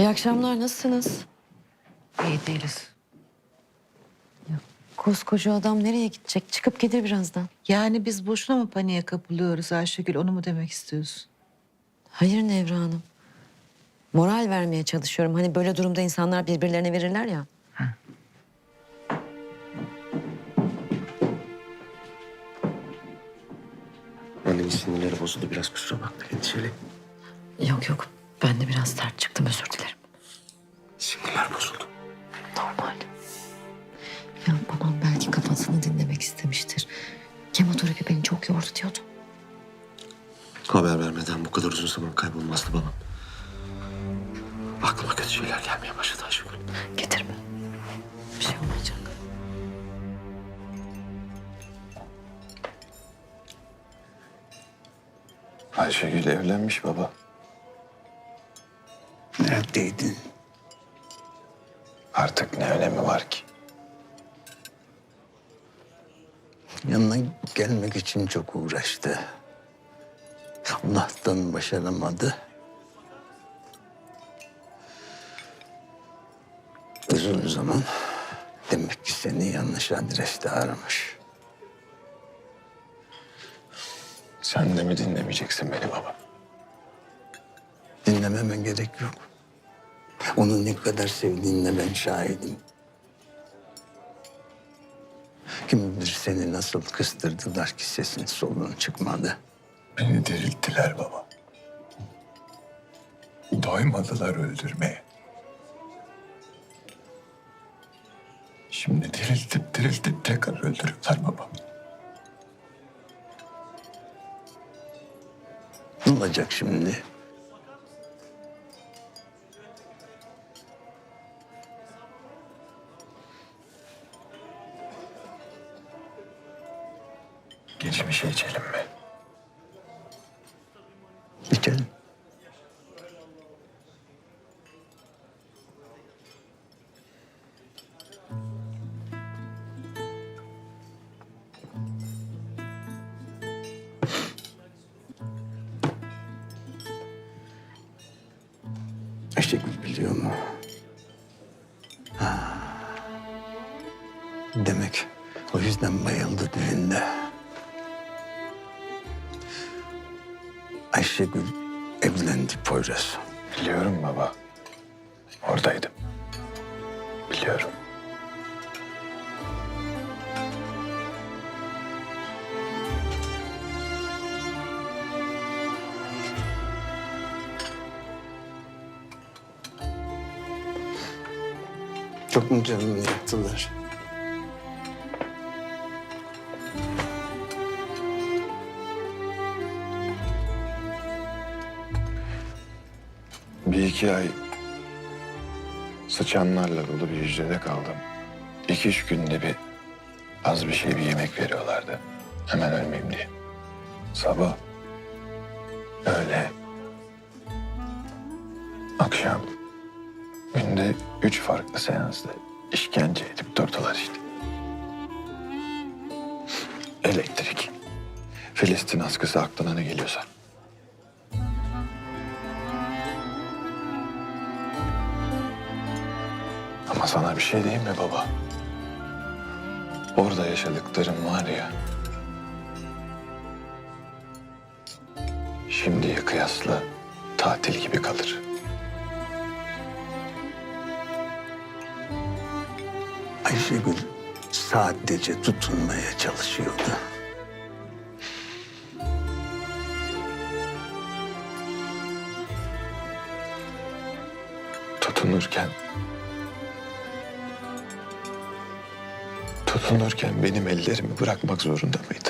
İyi akşamlar, nasılsınız? İyi değiliz. Koskoca adam nereye gidecek? Çıkıp gelir birazdan. Yani biz boşuna mı paniğe kapılıyoruz Ayşegül? Onu mu demek istiyorsun? Hayır Nevra Hanım. Moral vermeye çalışıyorum. Hani böyle durumda insanlar birbirlerine verirler ya. Annemin sinirleri bozuldu biraz kusura bakma endişeli. Yok yok. Ben de biraz sert çıktım özür dilerim. Sinirler bozuldu. Normal. Ya babam belki kafasını dinlemek istemiştir. Kemoterapi beni çok yordu diyordu. Haber vermeden bu kadar uzun zaman kaybolmazdı babam. Aklıma kötü şeyler gelmeye başladı Ayşegül. Getirme. Bir şey olmayacak. Ayşegül evlenmiş baba. Neredeydin? Artık ne önemi var ki? Yanına gelmek için çok uğraştı. Allah'tan başaramadı. Uzun zaman demek ki seni yanlış adreste aramış. Sen de mi dinlemeyeceksin beni baba? Dinlememe gerek yok. Onu ne kadar sevdiğine ben şahidim. Kim bilir seni nasıl kıstırdılar ki sesin solun çıkmadı. Beni dirilttiler baba. Doymadılar öldürmeye. Şimdi diriltip diriltip tekrar öldürüyorlar baba. Ne olacak şimdi? Geçmişe içelim mi? İçelim. Ayşegül biliyor mu? Ha. Demek o yüzden bayıldı düğünde. Ayşegül evlendi Poyraz. Biliyorum baba. Oradaydım. Biliyorum. Çok mu canını yaktılar? Bir iki ay sıçanlarla dolu bir hücrede kaldım. İki üç günde bir az bir şey bir yemek veriyorlardı. Hemen ölmeyeyim diye. Sabah, öğle, akşam. Günde üç farklı seansta işkence edip durdular işte. Elektrik, Filistin askısı aklına ne geliyorsa. Ama sana bir şey diyeyim mi baba? Orada yaşadıklarım var ya. Şimdiye kıyasla tatil gibi kalır. Ayşegül sadece tutunmaya çalışıyordu. Tutunurken... Tutunurken benim ellerimi bırakmak zorunda mıydı?